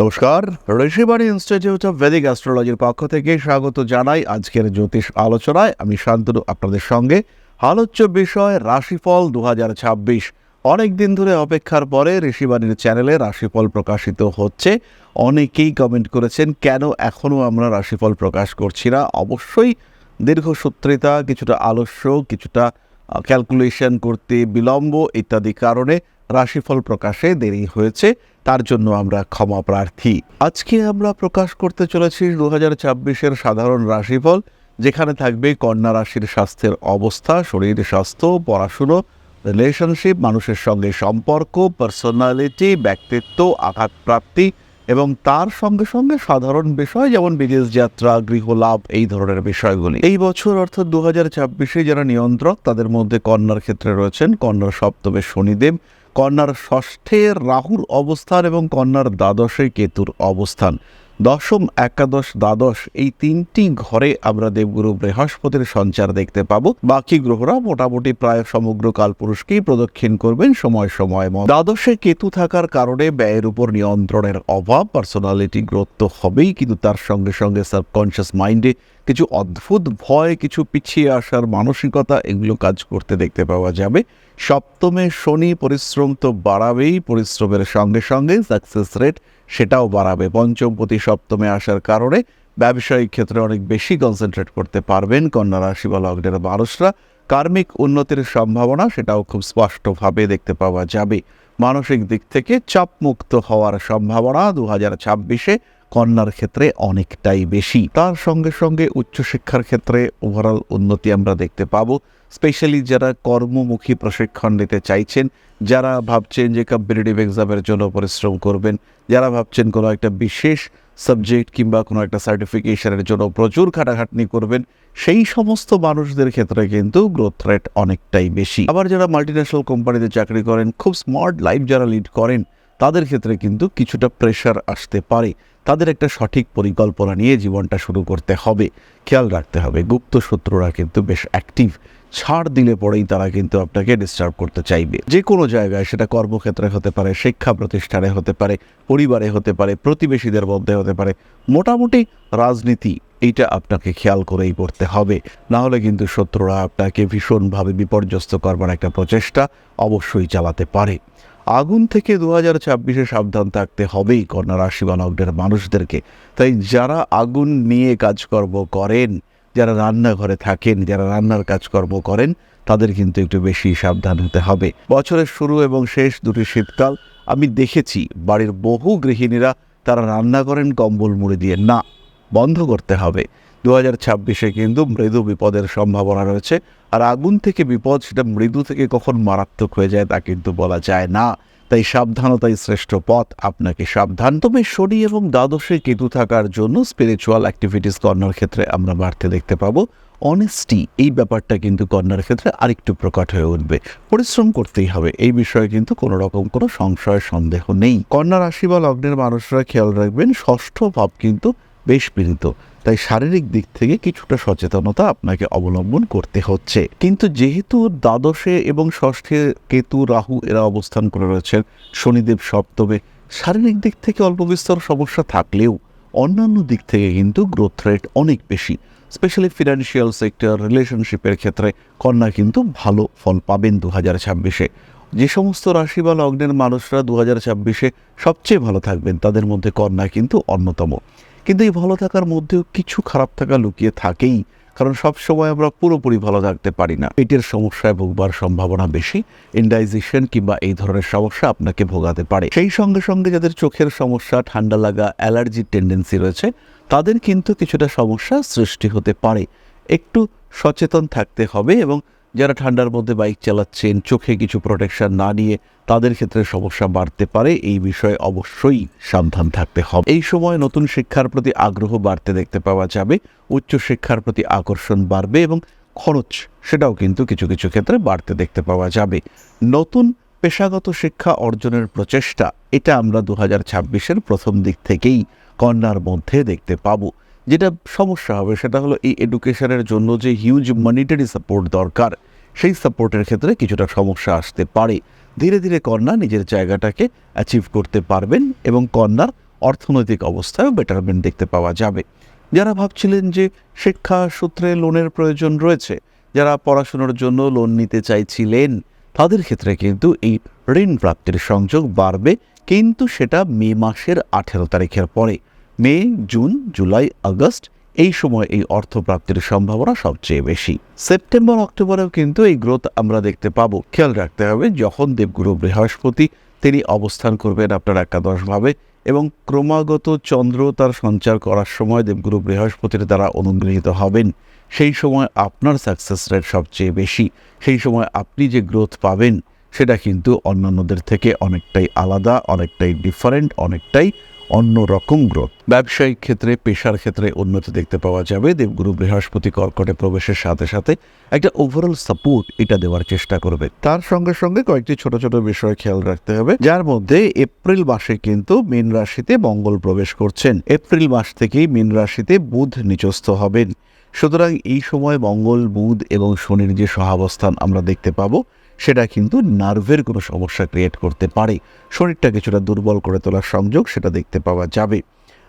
নমস্কার, Rishibani institute of Vedic অ্যাস্ট্রোলজির পক্ষ থেকে স্বাগত জানাই আজকের জ্যোতিষ আলোচনায়। আমি শান্তনু, আপনাদের সঙ্গে। আলোচ্য বিষয়, রাশিফল দু হাজার ছাব্বিশ। অনেক দিন ধরে অপেক্ষার পরে ঋষিবাণীর চ্যানেলে রাশিফল প্রকাশিত হচ্ছে। অনেকেই কমেন্ট করেছেন, কেন এখনও আমরা রাশিফল প্রকাশ করছি না? অবশ্যই দীর্ঘসূত্রিতা কিছুটা আলস্য, কিছুটা ক্যালকুলেশন করতে বিলম্ব ইত্যাদি কারণে রাশিফল প্রকাশে দেরি হয়েছে। তার জন্য আমরা ক্ষমা প্রার্থী। আজকে আমরা প্রকাশ করতে চলেছি দু হাজার সাধারণ রাশিফল, যেখানে থাকবে কন্যা রাশির স্বাস্থ্যের অবস্থা, শরীর স্বাস্থ্য, পড়াশুনো রিলেশনশিপ মানুষের সঙ্গে সম্পর্ক পার্সোনালিটি ব্যক্তিত্ব, আঘাতপ্রাপ্তি এবং তার সঙ্গে সঙ্গে সাধারণ বিষয় যেমন বিদেশ যাত্রা, গৃহলাভ, এই ধরনের বিষয়গুলি। এই বছর অর্থাৎ দু হাজার ছাব্বিশে যারা নিয়ন্ত্রক, তাদের মধ্যে কন্যার ক্ষেত্রে রয়েছেন কন্যার সপ্তমে শনিদেব কন্যার ষষ্ঠে রাহুর অবস্থান এবং কন্যার দ্বাদশে কেতুর অবস্থান। দশম, একাদশ, দ্বাদশ এই তিনটি ঘরে আমরা দেবগুরু বৃহস্পতির সঞ্চার দেখতে পাবো। বাকি গ্রহরা মোটামুটি প্রায় সমগ্র কালপুরুষকেই প্রদক্ষিণ করবেন সময় সময় দ্বাদশে কেতু থাকার কারণে ব্যয়ের উপর নিয়ন্ত্রণের অভাব পার্সোনালিটি গ্রোথ তো হবেই, কিন্তু তার সঙ্গে সঙ্গে সাবকনশিয়াস মাইন্ডে কিছু অদ্ভুত ভয়, কিছু পিছিয়ে আসার মানসিকতা এগুলো কাজ করতে দেখতে পাওয়া যাবে। সপ্তমে শনি পরিশ্রম তো বাড়াবেই, পরিশ্রমের সঙ্গে সঙ্গে সাকসেস রেট সেটাও বাড়াবে। পঞ্চমপতি সপ্তমে আসার কারণে ব্যবসায়িক ক্ষেত্রে অনেক বেশি কনসেন্ট্রেট করতে পারবেন কন্যা রাশি বা লগ্নের মানুষরা কার্মিক উন্নতির সম্ভাবনা সেটাও খুব স্পষ্টভাবে দেখতে পাওয়া যাবে। মানসিক দিক থেকে চাপমুক্ত হওয়ার সম্ভাবনা দু হাজার ছাব্বিশে কন্যার ক্ষেত্রে অনেকটাই বেশি। তার সঙ্গে সঙ্গে উচ্চশিক্ষার ক্ষেত্রে ওভারঅল উন্নতি আমরা দেখতে পাবো। স্পেশালি যারা কর্মমুখী প্রশিক্ষণ নিতে চাইছেন, যারা ভাবছেন যে কম্পিটিটিভ এক্সামের জন্য পরিশ্রম করবেন, যারা ভাবছেন কোনো একটা বিশেষ সাবজেক্ট কিংবা কোনো একটা সার্টিফিকেশনের জন্য প্রচুর খাটাখাটনি করবেন, সেই সমস্ত মানুষদের ক্ষেত্রে কিন্তু গ্রোথ রেট অনেকটাই বেশি। আবার যারা মাল্টিন্যাশনাল কোম্পানিতে চাকরি করেন, খুব স্মার্ট লাইফ যারা লিড করেন তাদের ক্ষেত্রে কিন্তু কিছুটা প্রেশার আসতে পারে। তাদের একটা সঠিক পরিকল্পনা নিয়ে জীবনটা শুরু করতে হবে। খেয়াল রাখতে হবে। গুপ্ত শত্রুরা কিন্তু বেশ অ্যাক্টিভ ছাড় দিলে পরেই তারা কিন্তু আপনাকে ডিস্টার্ব করতে চাইবে। যে কোনো জায়গায় সেটা কর্মক্ষেত্রে হতে পারে, শিক্ষা প্রতিষ্ঠানে হতে পারে, পরিবারে হতে পারে, প্রতিবেশীদের মধ্যে হতে পারে। মোটামুটি রাজনীতি, এইটা আপনাকে খেয়াল করেই করতে হবে। না হলে কিন্তু শত্রুরা আপনাকে ভীষণভাবে বিপর্যস্ত করবার একটা প্রচেষ্টা অবশ্যই চালাতে পারে। আগুন থেকে দু হাজার ছাব্বিশে সাবধান থাকতে হবেই কন্যা রাশি বা লগ্নের মানুষদেরকে। তাই যারা আগুন নিয়ে কাজকর্ম করেন, যারা রান্নাঘরে থাকেন, যারা রান্নার কাজকর্ম করেন, তাদের কিন্তু একটু বেশি সাবধান হতে হবে। বছরের শুরু এবং শেষ দুটি শীতকাল আমি দেখেছি, বাড়ির বহু গৃহিণীরা তারা রান্না করেন কম্বল মুড়ি দিয়ে। না, বন্ধ করতে হবে। দু হাজার ছাব্বিশে কিন্তু মৃদু বিপদের সম্ভাবনা রয়েছে। আর আগুন থেকে বিপদ, সেটা মৃদু থেকে কখন মারাত্মক হয়ে যায় তা কিন্তু বলা যায় না। তাই সাবধানতাই শ্রেষ্ঠ পথ, আপনাকে সাবধান। তবে শনি এবং দ্বাদশে কেতু থাকার জন্য স্পিরিচুয়াল অ্যাক্টিভিটিস কর্নার ক্ষেত্রে আমরা বাড়তে দেখতে পাবো। অনেস্টি এই ব্যাপারটা কিন্তু কন্যার ক্ষেত্রে আরেকটু প্রকট হয়ে উঠবে। পরিশ্রম করতেই হবে, এই বিষয়ে কিন্তু কোনো রকম কোনো সংশয়, সন্দেহ নেই। কন্যা রাশি বা লগ্নের মানুষরা খেয়াল রাখবেন, ষষ্ঠ ভাব কিন্তু বেশ পীড়িত তাই শারীরিক দিক থেকে কিছুটা সচেতনতা আপনাকে অবলম্বন করতে হচ্ছে। কিন্তু যেহেতু দ্বাদশে এবং ষষ্ঠে কেতু, রাহু এরা অবস্থান করে রয়েছেন, শনিদেব সপ্তমে, শারীরিক দিক থেকে অল্প বিস্তর সমস্যা থাকলেও অন্যান্য দিক থেকে কিন্তু গ্রোথ রেট অনেক বেশি। স্পেশালি ফিনান্সিয়াল সেক্টর রিলেশনশিপের ক্ষেত্রে কন্যা কিন্তু ভালো ফল পাবেন দু হাজার ছাব্বিশে। যে সমস্ত রাশি বা লগ্নের মানুষরা দু হাজার ছাব্বিশে সবচেয়ে ভালো থাকবেন, তাদের মধ্যে কন্যা কিন্তু অন্যতম। কিন্তু এই ভালো থাকার মধ্যেও কিছু খারাপ থাকা লুকিয়ে থাকেই, কারণ সব সময় আমরা পুরোপুরি ভালো থাকতে পারি না। পেটের সমস্যায় ভোগবার সম্ভাবনা বেশি ইন্ডাইজেশন কিংবা এই ধরনের সমস্যা আপনাকে ভোগাতে পারে। সেই সঙ্গে সঙ্গে যাদের চোখের সমস্যা, ঠান্ডা লাগা, অ্যালার্জির টেন্ডেন্সি রয়েছে, তাদের কিন্তু কিছুটা সমস্যা সৃষ্টি হতে পারে। একটু সচেতন থাকতে হবে এবং যারা ঠান্ডার মধ্যে বাইক চালাচ্ছেন, চোখে কিছু প্রোটেকশন না নিয়ে তাদের ক্ষেত্রে সমস্যা বাড়তে পারে। এই বিষয়ে অবশ্যই সাবধান থাকতে হবে। এই সময় নতুন শিক্ষার প্রতি আগ্রহ বাড়তে দেখতে পাওয়া যাবে। উচ্চশিক্ষার প্রতি আকর্ষণ বাড়বে এবং খরচ সেটাও কিন্তু কিছু কিছু ক্ষেত্রে বাড়তে দেখতে পাওয়া যাবে। নতুন পেশাগত শিক্ষা অর্জনের প্রচেষ্টা, এটা আমরা দু হাজার প্রথম দিক থেকেই কন্যার মধ্যে দেখতে পাবো। যেটা সমস্যা হবে সেটা হলো এই এডুকেশনের জন্য যে হিউজ মনিটারি সাপোর্ট দরকার, সেই সাপোর্টের ক্ষেত্রে কিছুটা সমস্যা আসতে পারে। ধীরে ধীরে কন্যা নিজের জায়গাটাকে অ্যাচিভ করতে পারবেন এবং কন্যার অর্থনৈতিক অবস্থায়ও বেটারমেন্ট দেখতে পাওয়া যাবে। যারা ভাবছিলেন যে শিক্ষা সূত্রে লোনের প্রয়োজন রয়েছে, যারা পড়াশোনার জন্য লোন নিতে চাইছিলেন, তাদের ক্ষেত্রে কিন্তু এই ঋণ প্রাপ্তির সংযোগ বাড়বে, কিন্তু সেটা মে মাসের আঠেরো তারিখের পরে। মে, জুন, জুলাই, আগস্ট এই সময় এই অর্থ প্রাপ্তির সম্ভাবনা সবচেয়ে বেশি। সেপ্টেম্বর, অক্টোবরেও কিন্তু এই গ্রোথ আমরা দেখতে পাবো। খেয়াল রাখতে হবে, যখন দেবগুরু বৃহস্পতি তিনি অবস্থান করবেন আপনার একাদশভাবে এবং ক্রমাগত চন্দ্র তার সঞ্চার করার সময় দেবগুরু বৃহস্পতির দ্বারা অনুগৃহীত হবেন। সেই সময় আপনার সাকসেস রেট সবচেয়ে বেশি। সেই সময় আপনি যে গ্রোথ পাবেন, সেটা কিন্তু অন্যান্যদের থেকে অনেকটাই আলাদা, অনেকটাই ডিফারেন্ট অনেকটাই অন্য রকম গ্রোথ। ব্যবসায়িক ক্ষেত্রে, পেশার ক্ষেত্রে উন্নতি দেখতে পাওয়া যাবে। দেবগুরু বৃহস্পতি কর্কটে প্রবেশের সাথে সাথে একটা ওভারঅল সাপোর্ট এটা দেওয়ার চেষ্টা করবে। তার সঙ্গে সঙ্গে কয়েকটি ছোট ছোট বিষয় খেয়াল রাখতে হবে। যার মধ্যে এপ্রিল মাসে কিন্তু মীন রাশিতে মঙ্গল প্রবেশ করছেন। এপ্রিল মাস থেকেই মীন রাশিতে বুধ নিচস্থ হবেন। সুতরাং এই সময় মঙ্গল, বুধ এবং শনির যে সহাবস্থান আমরা দেখতে পাবো সেটা কিন্তু নার্ভের কোনো সমস্যা ক্রিয়েট করতে পারে। শরীরটা কিছুটা দুর্বল করে তোলার সংযোগ সেটা দেখতে পাওয়া যাবে।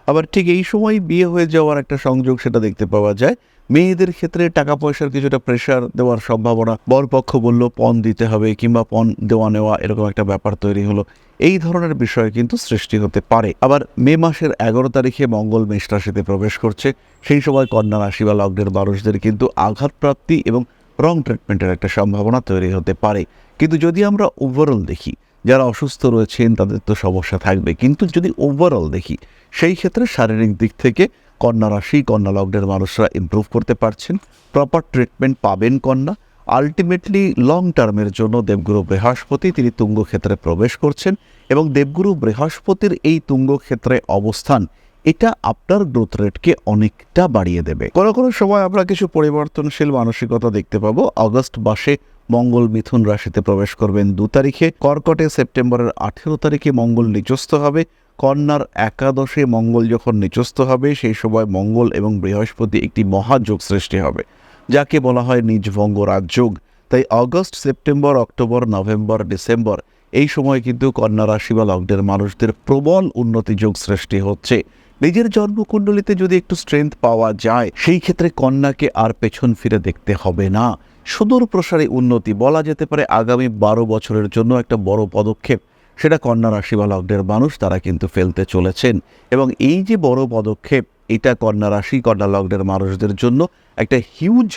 আবার ঠিক এই সময় বিয়ে হয়ে যাওয়ার একটা সংযোগ সেটা দেখতে পাওয়া যায়। মেয়েদের ক্ষেত্রে টাকা পয়সার কিছুটা প্রেশার দেওয়ার সম্ভাবনা, বরপক্ষ বলল, পণ দিতে হবে কিংবা পণ দেওয়া নেওয়া, এরকম একটা ব্যাপার তৈরি হলো। এই ধরনের বিষয় কিন্তু সৃষ্টি হতে পারে। আবার মে মাসের এগারো তারিখে মঙ্গল মেষ রাশিতে প্রবেশ করছে। সেই সময় কন্যা রাশি বা লগ্নের মানুষদের কিন্তু আঘাতপ্রাপ্তি এবং রং ট্রিটমেন্টের একটা সম্ভাবনা তৈরি হতে পারে। কিন্তু যদি আমরা ওভারঅল দেখি, যারা অসুস্থ রয়েছেন, তাদের তো সমস্যা থাকবে। কিন্তু যদি ওভারঅল দেখি, সেই ক্ষেত্রে শারীরিক দিক থেকে কন্যা রাশি, কন্যা লগ্নের মানুষরা ইমপ্রুভ করতে পারছেন। প্রপার ট্রিটমেন্ট পাবেন কন্যা। আলটিমেটলি লং টার্মের জন্য দেবগুরু বৃহস্পতি, তিনি তুঙ্গ ক্ষেত্রে প্রবেশ করছেন এবং দেবগুরু বৃহস্পতির এই তুঙ্গ ক্ষেত্রে অবস্থান এটা আপনার গ্রোথ রেটকে অনেকটা বাড়িয়ে দেবে। কোনো কোনো সময় আমরা কিছু পরিবর্তনশীল মানসিকতা দেখতে পাবো। অগস্ট মাসে মঙ্গল মিথুন রাশিতে প্রবেশ করবেন দু তারিখে। কর্কটে সেপ্টেম্বরের আঠেরো তারিখে মঙ্গল নিচস্থ হবে। কন্যার একাদশে মঙ্গল যখন নিচস্থ হবে, সেই সময় মঙ্গল এবং বৃহস্পতি একটি মহাযোগ সৃষ্টি হবে, যাকে বলা হয় নিজভঙ্গ রাজযোগ। তাই August September, October, November, December, এই সময় কিন্তু কন্যা রাশি বা লগ্নের মানুষদের প্রবল উন্নতি যোগ সৃষ্টি হচ্ছে। নিজের জন্মকুণ্ডলিতে যদি একটু স্ট্রেংথ পাওয়া যায়, সেই ক্ষেত্রে কন্যাকে আর পেছন ফিরে দেখতে হবে না। সুদূর প্রসারী উন্নতি বলা যেতে পারে আগামী বারো বছরের জন্য একটা বড় পদক্ষেপ। সেটা কন্যা রাশি বা লগ্নের মানুষ তারা কিন্তু ফেলতে চলেছেন। এবং এই যে বড় পদক্ষেপ, এটা কন্যা রাশি, কন্যা লগ্নের মানুষদের জন্য একটা হিউজ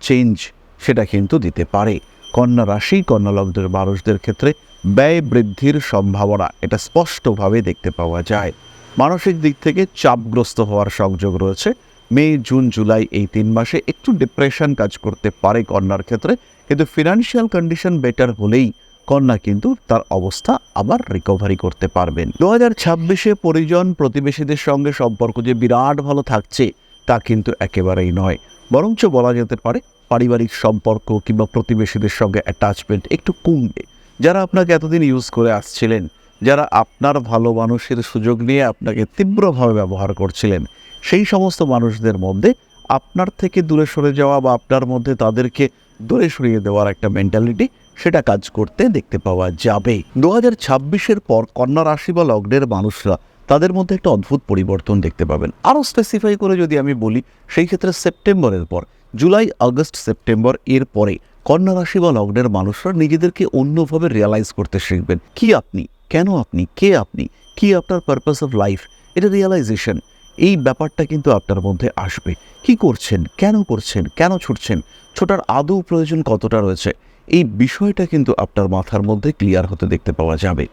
চেঞ্জ সেটা কিন্তু দিতে পারে। কন্যা রাশি, কন্যা লগ্নের মানুষদের ক্ষেত্রে ব্যয় বৃদ্ধির সম্ভাবনা এটা স্পষ্টভাবে দেখতে পাওয়া যায়। মানসিক দিক থেকে চাপগ্রস্ত হওয়ার সংযোগ রয়েছে। মে, জুন, জুলাই এই তিন মাসে একটু ডিপ্রেশন কাজ করতে পারে কন্যার ক্ষেত্রে, কিন্তু ফিনান্সিয়াল কন্ডিশন বেটার হলেই কন্যা কিন্তু তার অবস্থা আবার রিকভারি করতে পারবেন। দু হাজার ছাব্বিশে পরিজন প্রতিবেশীদের সঙ্গে সম্পর্ক যে বিরাট ভালো থাকছে, তা কিন্তু একেবারেই নয়। বরঞ্চ বলা যেতে পারে পারিবারিক সম্পর্ক কিংবা প্রতিবেশীদের সঙ্গে অ্যাটাচমেন্ট একটু কমবে। যারা আপনাকে এতদিন ইউজ করে আসছিলেন যারা আপনার ভালো মানুষের সুযোগ নিয়ে আপনাকে তীব্রভাবে ব্যবহার করছিলেন, সেই সমস্ত মানুষদের মধ্যে আপনার থেকে দূরে সরে যাওয়া বা আপনার মধ্যে তাদেরকে দূরে সরিয়ে দেওয়ার একটা মেন্টালিটি সেটা কাজ করতে দেখতে পাওয়া যাবে। দু হাজার ছাব্বিশের পর কন্যা রাশি বা লগ্নের মানুষরা তাদের মধ্যে একটা অদ্ভুত পরিবর্তন দেখতে পাবেন। আরও স্পেসিফাই করে যদি আমি বলি, সেই ক্ষেত্রে সেপ্টেম্বরের পর, জুলাই, আগস্ট, সেপ্টেম্বর এর পরে কন্যা রাশি বা লগ্নের মানুষরা নিজেদেরকে অন্যভাবে রিয়ালাইজ করতে শিখবেন। কি আপনি? কেন আপনি, কে আপনি, কি আপনার পারপাস অফ লাইফ এটা রিয়ালাইজেশন এই ব্যাপারটা কিন্তু আপনার মধ্যে আসবে। কি করছেন? কেন করছেন? কেন ছুটছেন? ছোটার আদৌ প্রয়োজন কতটা রয়েছে? এই বিষয়টা কিন্তু আপনার মাথার মধ্যে ক্লিয়ার হতে দেখতে পাওয়া যাবে।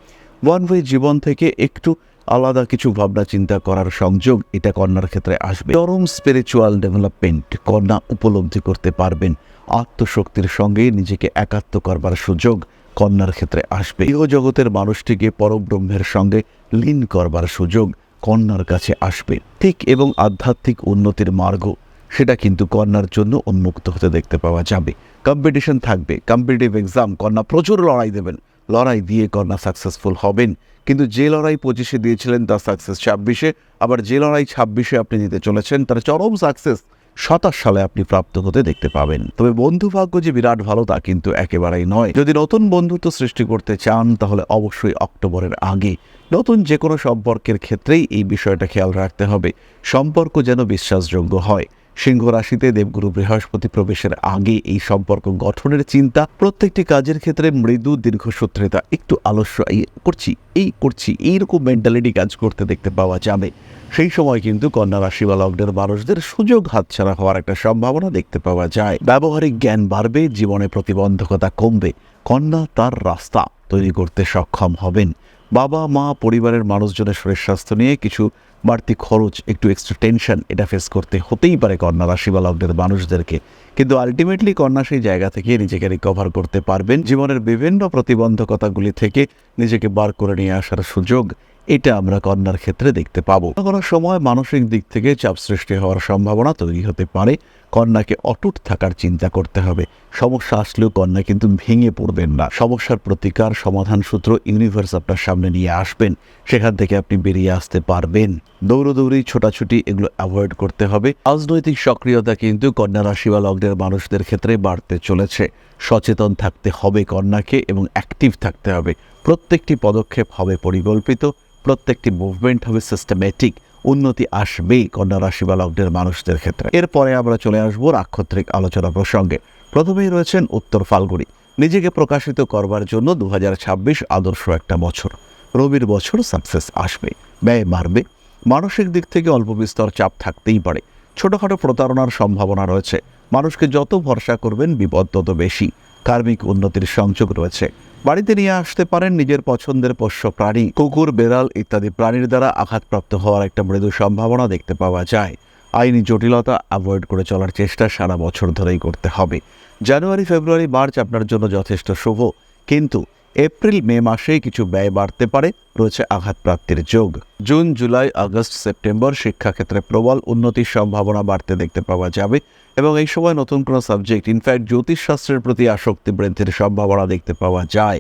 ওয়ান ওয়ে জীবন থেকে একটু আলাদা কিছু ভাবনা চিন্তা করার সংযোগ এটা কন্যার ক্ষেত্রে আসবে। চরম স্পিরিচুয়াল ডেভেলপমেন্ট কন্যা উপলব্ধি করতে পারবেন। আত্মশক্তির সঙ্গে নিজেকে একাত্ম করবার সুযোগ কন্যার ক্ষেত্রে আসবে। জগতের মানুষটিকে পরব্রহ্মের সঙ্গে লীন করবার সুযোগ কন্যার কাছে আসবে। ঠিক এবং আধ্যাত্মিক উন্নতির মার্গ, সেটা কিন্তু কন্যার জন্য উন্মুক্ত হতে দেখতে পাওয়া যাবে। কম্পিটিশন থাকবে। কম্পিটিটিভ এক্সাম কন্যা প্রচুর লড়াই দেবেন। লড়াই দিয়ে কন্যা সাকসেসফুল হবেন। কিন্তু যে লড়াই পঁচিশে দিয়েছিলেন, তার সাকসেস ছাব্বিশে। আবার যে লড়াই ছাব্বিশে আপনি নিতে চলেছেন, তার চরম সাকসেস সাতাশ সালে আপনি প্রাপ্ত হতে দেখতে পাবেন। তবে বন্ধু ভাগ্য যে বিরাট ভালো তা কিন্তু একেবারেই নয়। যদি নতুন বন্ধুত্ব সৃষ্টি করতে চান, তাহলে অবশ্যই অক্টোবরের আগে নতুন যে কোনো সম্পর্কের ক্ষেত্রেই এই বিষয়টা খেয়াল রাখতে হবে। সম্পর্ক যেন বিশ্বাসযোগ্য হয়। সিংহ রাশিতে দেবগুরু বৃহস্পতি প্রবেশের আগে এই সম্পর্ক গঠনের চিন্তা। প্রত্যেকটি কাজের ক্ষেত্রে মৃদু দীর্ঘসূত্রিতা, একটু আলস্য করছি, এই করছি, এইরকম মেন্টালিটি কাজ করতে দেখতে পাওয়া যাবে। সেই সময় কিন্তু কন্যা রাশি বা লগ্নের মানুষদের সুযোগ হাতছাড়া হওয়ার একটা সম্ভাবনা দেখতে পাওয়া যায়। ব্যবহারিক জ্ঞান বাড়বে, জীবনে প্রতিবন্ধকতা কমবে, কন্যা তার রাস্তা তৈরি করতে সক্ষম হবেন। বাবা, মা, পরিবারের মানুষজনের শরীর স্বাস্থ্য নিয়ে কিছু বাড়তি খরচ, একটু এক্সট্রা টেনশন এটা ফেস করতে হতেই পারে কন্যা রাশি বা লগ্নের মানুষদেরকে। কিন্তু আলটিমেটলি কন্যা সেই জায়গা থেকে নিজেকে রিকভার করতে পারবেন। জীবনের বিভিন্ন প্রতিবন্ধকতাগুলি থেকে নিজেকে বার করে নিয়ে আসার সুযোগ এটা আমরা কন্যার ক্ষেত্রে দেখতে পাবো। কোনো সময় মানসিক দিক থেকে চাপ সৃষ্টি হওয়ার সম্ভাবনা তৈরি হতে পারে। কন্যাকে অটুট থাকার চিন্তা করতে হবে। সমস্যা আসলেও কন্যা কিন্তু ভেঙে পড়বেন না। সমস্যার প্রতিকার সমাধান সূত্র ইউনিভার্স আপনার সামনে নিয়ে আসবেন। সেখান থেকে আপনি বেরিয়ে আসতে পারবেন। দৌড়দৌড়ি, ছোটাছুটি এগুলো অ্যাভয়েড করতে হবে। রাজনৈতিক সক্রিয়তা কিন্তু কন্যা রাশি বা লগ্নের মানুষদের ক্ষেত্রে বাড়তে চলেছে। সচেতন থাকতে হবে কন্যাকে এবং অ্যাক্টিভ থাকতে হবে। প্রত্যেকটি পদক্ষেপ হবে পরিকল্পিত। প্রত্যেকটি মুভমেন্ট হবে সিস্টেমেটিক উন্নতি আসবেই কন্যা রাশি বা লগ্নের মানুষদের ক্ষেত্রে। এরপরে আমরা চলে আসব নাক্ষত্রিক আলোচনা প্রসঙ্গে। প্রথমেই রয়েছেন উত্তর ফাল্গুনি। নিজেকে প্রকাশিত করবার জন্য দু হাজার ছাব্বিশ আদর্শ একটা বছর। রবির বছর সাকসেস আসবে ব্যয় মারবে মানসিক দিক থেকে অল্প বিস্তর চাপ থাকতেই পারে। ছোটখাটো প্রতারণার সম্ভাবনা রয়েছে। মানুষকে যত ভরসা করবেন বিপদ তত বেশি। কার্মিক উন্নতির সংযোগ রয়েছে। বাড়িতে নিয়ে আসতে পারেন নিজের পছন্দের পোষ্য প্রাণী, কুকুর, বেড়াল ইত্যাদি প্রাণীর দ্বারা আঘাতপ্রাপ্ত হওয়ার একটা মৃদু সম্ভাবনা দেখতে পাওয়া যায়। আইনি জটিলতা অ্যাভয়েড করে চলার চেষ্টা সারা বছর ধরেই করতে হবে। জানুয়ারি, ফেব্রুয়ারি, মার্চ আপনার জন্য যথেষ্ট শুভ। কিন্তু এপ্রিল মে মাসে কিছু ব্যয় বাড়তে পারে, রয়েছে আঘাতপ্রাপ্তির যোগ। জুন, জুলাই, আগস্ট, সেপ্টেম্বর শিক্ষাক্ষেত্রে প্রবল উন্নতির সম্ভাবনা বাড়তে দেখতে পাওয়া যাবে এবং এই সময় নতুন কোনো সাবজেক্ট ইনফ্যাক্ট জ্যোতিষশাস্ত্রের প্রতি আসক্তি বৃদ্ধির সম্ভাবনা দেখতে পাওয়া যায়।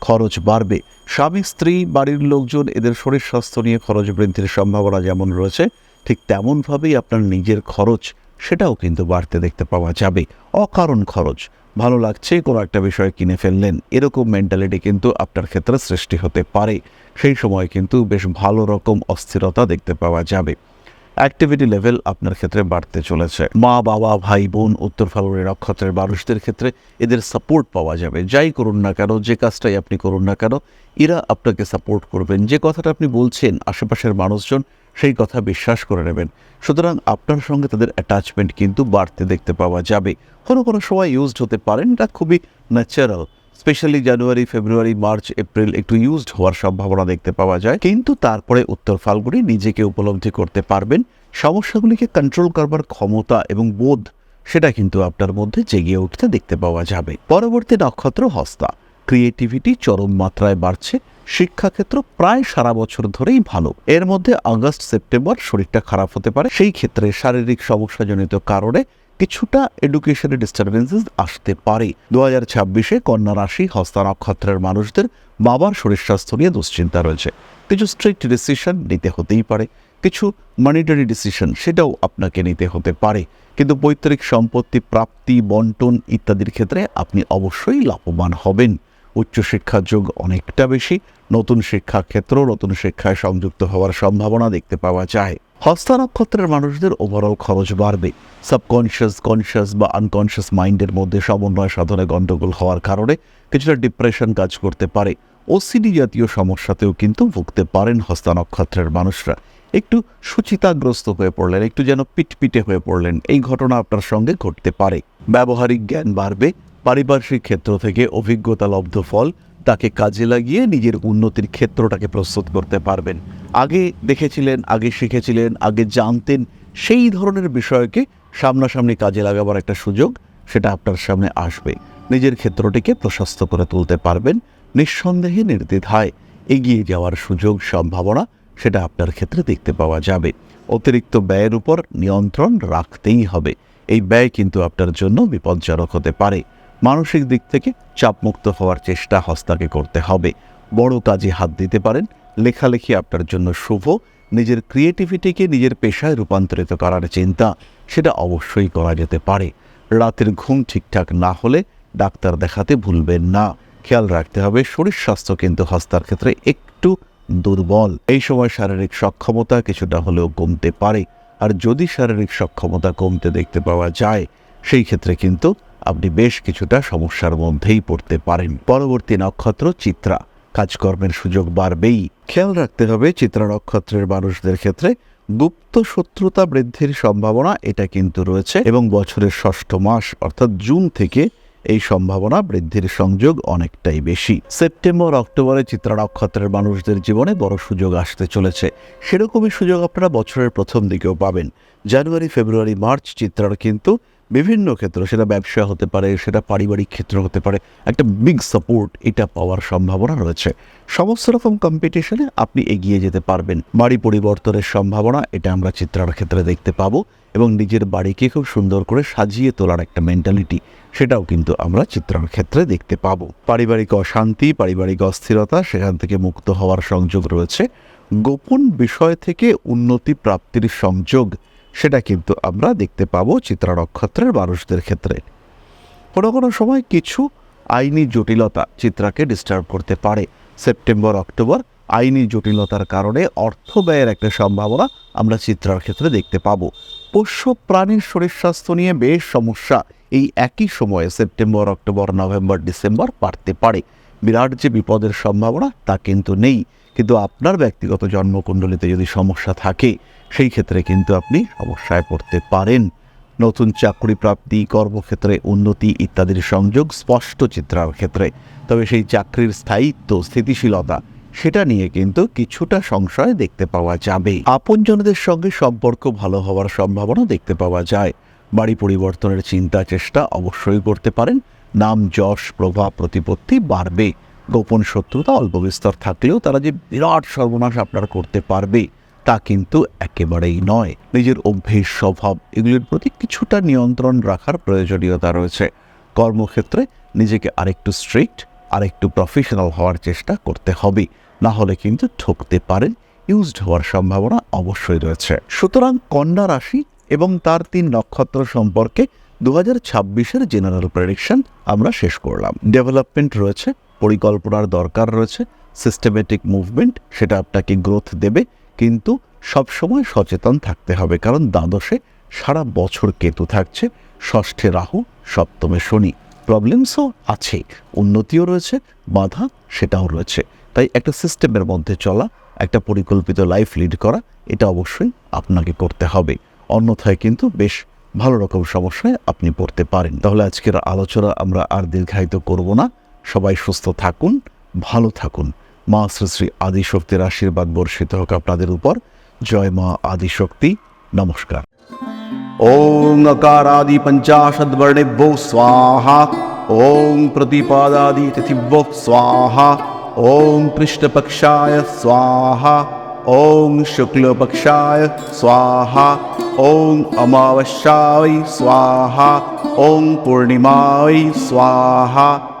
খরচ বাড়বে। স্বামী, স্ত্রী, বাড়ির লোকজন এদের শরীর স্বাস্থ্য নিয়ে খরচ বৃদ্ধির সম্ভাবনা যেমন রয়েছে, ঠিক তেমনভাবেই আপনার নিজের খরচ, সেটাও কিন্তু বাড়তে দেখতে পাওয়া যাবে। অকারণ খরচ ভালো লাগছে, কোনো একটা বিষয় কিনে ফেললেন। এরকম মেন্টালিটি কিন্তু আপনার ক্ষেত্রে সৃষ্টি হতে পারে। সেই সময় কিন্তু বেশ ভালো রকম অস্থিরতা দেখতে পাওয়া যাবে। অ্যাক্টিভিটি লেভেল আপনার ক্ষেত্রে বাড়তে চলেছে। মা, বাবা, ভাই, বোন, উত্তর ফাল্গুনি নক্ষত্রের মানুষদের ক্ষেত্রে এদের সাপোর্ট পাওয়া যাবে। যাই করুন না কেন, যে কাজটাই আপনি করুন না কেন, এরা আপনাকে সাপোর্ট করবেন। যে কথাটা আপনি বলছেন, আশেপাশের মানুষজন সেই কথা বিশ্বাস করে নেবেন। সুতরাং আপনার সঙ্গে তাদের অ্যাটাচমেন্ট কিন্তু বাড়তে দেখতে পাওয়া যাবে। কোনো কোনো সময় ইউজড হতে পারেন, এটা খুবই natural specially January February March April একটু ইউজড হওয়ার সম্ভাবনা দেখতে পাওয়া যায়। কিন্তু তারপরে উত্তর ফাল্গুনি নিজেকে উপলব্ধি করতে পারবেন। সমস্যাগুলিকে কন্ট্রোল করবার ক্ষমতা এবং বোধ, সেটা কিন্তু আপনার মধ্যে জেগে উঠতে দেখতে পাওয়া যাবে। পরবর্তী নক্ষত্র হস্তা। ক্রিয়েটিভিটি চরম মাত্রায় বাড়ছে। শিক্ষাক্ষেত্র প্রায় সারা বছর ধরেই ভালো। এর মধ্যে আগস্ট, সেপ্টেম্বর শরীরটা খারাপ হতে পারে। সেই ক্ষেত্রে শারীরিক সমস্যাজনিত কারণে কিছুটা এডুকেশনের ডিস্টারবেন্সেস আসতে পারে। দু হাজার ছাব্বিশে কন্যা রাশি হস্তা নক্ষত্রের মানুষদের বাবার শরীর স্বাস্থ্য নিয়ে দুশ্চিন্তা রয়েছে। কিছু স্ট্রিক্ট ডিসিশন নিতে হতেই পারে। কিছু মনিটারি ডিসিশন সেটাও আপনাকে নিতে হতে পারে। কিন্তু পৈতৃক সম্পত্তি, প্রাপ্তি, বন্টন ইত্যাদির ক্ষেত্রে আপনি অবশ্যই লাভবান হবেন। উচ্চশিক্ষার যোগ অনেকটা বেশি, নতুন শিক্ষাক্ষেত্র নতুন শিক্ষায় সংযুক্ত হওয়ার সম্ভাবনা দেখতে পাওয়া যায়। হস্তা নক্ষত্রের মানুষদের ওভারঅল খরচ বাড়বে। সাবকনশিয়াস কনশিয়াস বা আনকনশিয়াস মাইন্ডের মধ্যে সমন্বয় সাধনে গণ্ডগোল হওয়ার কারণে কিছুটা ডিপ্রেশন কাজ করতে পারে। ওসিডি জাতীয় সমস্যাতেও কিন্তু ভুগতে পারেন হস্তা নক্ষত্রের মানুষরা। একটু সুচিতাগ্রস্ত হয়ে পড়লেন, একটু যেন পিটপিটে হয়ে পড়লেন। এই ঘটনা আপনার সঙ্গে ঘটতে পারে। ব্যবহারিক জ্ঞান বাড়বে পারিপার্শ্বিক ক্ষেত্র থেকে অভিজ্ঞতা লব্ধ ফল তাকে কাজে লাগিয়ে নিজের উন্নতির ক্ষেত্রটাকে প্রস্তুত করতে পারবেন। আগে দেখেছিলেন, আগে শিখেছিলেন, আগে জানতেন সেই ধরনের বিষয়কে সামনাসামনি কাজে লাগাবার একটা সুযোগ সেটা আপনার সামনে আসবে। নিজের ক্ষেত্রটিকে প্রশস্ত করে তুলতে পারবেন, নিঃসন্দেহে নির্দ্বিধায় এগিয়ে যাওয়ার সুযোগ, সম্ভাবনা সেটা আপনার ক্ষেত্রে দেখতে পাওয়া যাবে। অতিরিক্ত ব্যয়ের উপর নিয়ন্ত্রণ রাখতেই হবে। এই ব্যয় কিন্তু আপনার জন্য বিপজ্জনক হতে পারে। মানসিক দিক থেকে চাপমুক্ত হওয়ার চেষ্টা হস্তাকে করতে হবে। বড় কাজে হাত দিতে পারেন। লেখালেখি আপনার জন্য শুভ। নিজের ক্রিয়েটিভিটিকে নিজের পেশায় রূপান্তরিত করার চিন্তা, সেটা অবশ্যই করা যেতে পারে। রাতের ঘুম ঠিকঠাক না হলে ডাক্তার দেখাতে ভুলবেন না। খেয়াল রাখতে হবে, শরীর স্বাস্থ্য কিন্তু হস্তার ক্ষেত্রে একটু দুর্বল। এই সময় শারীরিক সক্ষমতা কিছুটা হলেও কমতে পারে। আর যদি শারীরিক সক্ষমতা কমতে দেখতে পাওয়া যায়, সেই ক্ষেত্রে কিন্তু আপনি বেশ কিছুটা সমস্যার মধ্যেই পড়তে পারেন। পরবর্তী নক্ষত্র চিত্রা। কাজকর্মের সুযোগ বাড়বেই। খেয়াল রাখতে হবে, চিত্রা নক্ষত্রের মানুষদের ক্ষেত্রে গুপ্ত শত্রুতা বৃদ্ধির সম্ভাবনা এটা কিন্তু রয়েছে এবং বছরের ষষ্ঠ মাস অর্থাৎ জুন থেকে এই সম্ভাবনা বৃদ্ধির সংযোগ অনেকটাই বেশি। সেপ্টেম্বর, অক্টোবরে চিত্রা নক্ষত্রের মানুষদের জীবনে বড় সুযোগ আসতে চলেছে। সেরকমই সুযোগ আপনারা বছরের প্রথম দিকেও পাবেন। জানুয়ারি, ফেব্রুয়ারি, মার্চ চিত্রার কিন্তু বিভিন্ন ক্ষেত্র, সেটা ব্যবসা হতে পারে, সেটা পারিবারিক ক্ষেত্র হতে পারে, একটা বিগ সাপোর্ট এটা পাওয়ার সম্ভাবনা রয়েছে। সমস্ত রকম কম্পিটিশনে আপনি এগিয়ে যেতে পারবেন। বাড়ি পরিবর্তনের সম্ভাবনা, এটা আমরা চিত্রার ক্ষেত্রে দেখতে পাবো এবং নিজের বাড়িকে খুব সুন্দর করে সাজিয়ে তোলার একটা মেন্টালিটি সেটাও কিন্তু আমরা চিত্রার ক্ষেত্রে দেখতে পাবো। পারিবারিক অশান্তি, পারিবারিক অস্থিরতা, সেখান থেকে মুক্ত হওয়ার সংযোগ রয়েছে। গোপন বিষয় থেকে উন্নতি প্রাপ্তির সংযোগ সেটা কিন্তু আমরা দেখতে পাবো চিত্রা নক্ষত্রের মানুষদের ক্ষেত্রে। কোনো কোনো সময় কিছু আইনি জটিলতা চিত্রাকে ডিস্টার্ব করতে পারে। সেপ্টেম্বর অক্টোবর আইনি জটিলতার কারণে অর্থ ব্যয়ের একটা সম্ভাবনা আমরা চিত্রার ক্ষেত্রে দেখতে পাবো। পোষ্য প্রাণীর শরীর স্বাস্থ্য নিয়ে বেশ সমস্যা। এই একই সময়ে সেপ্টেম্বর অক্টোবর নভেম্বর ডিসেম্বর বাড়তে পারে। বিরাট যে বিপদের সম্ভাবনা তা কিন্তু নেই। কিন্তু আপনার ব্যক্তিগত জন্মকুণ্ডলিতে যদি সমস্যা থাকে সেই ক্ষেত্রে কিন্তু আপনি সমস্যায় পড়তে পারেন। নতুন চাকরি প্রাপ্তি, কর্মক্ষেত্রে উন্নতি ইত্যাদির সংযোগ স্পষ্ট চিত্রার ক্ষেত্রে। তবে সেই চাকরির স্থায়িত্ব, স্থিতিশীলতা, সেটা নিয়ে কিন্তু কিছুটা সংশয় দেখতে পাওয়া যাবে। আপনজনদের সঙ্গে সম্পর্ক ভালো হওয়ার সম্ভাবনা দেখতে পাওয়া যায়। বাড়ি পরিবর্তনের চিন্তা, চেষ্টা অবশ্যই করতে পারেন। নাম, যশ, প্রভাব, প্রতিপত্তি বাড়বে। গোপন শত্রুতা, অল্প বিস্তর থাকলেও তারা যে বিরাট সর্বনাশ আপনার করতে পারবে। তা কিন্তু একেবারেই নয়। নিজের অভ্যেস, স্বভাব, এগুলির প্রতি কিছুটা নিয়ন্ত্রণ রাখার প্রয়োজনীয়তা রয়েছে। কর্মক্ষেত্রে নিজেকে আরেকটু স্ট্রিক্ট আরেকটু প্রফেশনাল হওয়ার চেষ্টা করতে হবে। না হলে কিন্তু ঠকতে পারেন ইউজড হওয়ার সম্ভাবনা অবশ্যই রয়েছে। সুতরাং কন্যা রাশি এবং তার তিন নক্ষত্র সম্পর্কে দু হাজার ছাব্বিশের জেনারেল প্রেডিকশন আমরা শেষ করলাম। ডেভেলপমেন্ট রয়েছে, পরিকল্পনার দরকার রয়েছে সিস্টেমেটিক মুভমেন্ট সেটা আপনাকে গ্রোথ দেবে কিন্তু সবসময় সচেতন থাকতে হবে, কারণ দ্বাদশে সারা বছর কেতু থাকছে, ষষ্ঠে রাহু, সপ্তমে শনি। প্রবলেমসও আছে, উন্নতিও রয়েছে, বাধা সেটাও রয়েছে। তাই একটা সিস্টেমের মধ্যে চলা, একটা পরিকল্পিত লাইফ লিড করা, এটা অবশ্যই আপনাকে করতে হবে। অন্যথায় কিন্তু বেশ ভালো রকম সমস্যায় আপনি পড়তে পারেন। তাহলে আজকের আলোচনা আমরা আর দীর্ঘায়িত করব না। সবাই সুস্থ থাকুন, ভালো থাকুন। মা শ্রী শ্রী আদিশক্তির আশীর্বাদ বর্ষিত হোক আপনাদের উপর। জয় মা আদিশক্তি। নমস্কার। ওং নকারাদি পঞ্চাশদ বর্ণেভ্যো স্বাহা। ওং প্রতিপাদাদি তিথিভ্যো স্বাহা। ওং কৃষ্ণপক্ষায় স্বাহা। ওং শুক্লপক্ষায় স্বাহা। ওং অমাবস্যায় স্বাহা। ওং পূর্ণিমায় স্বাহা।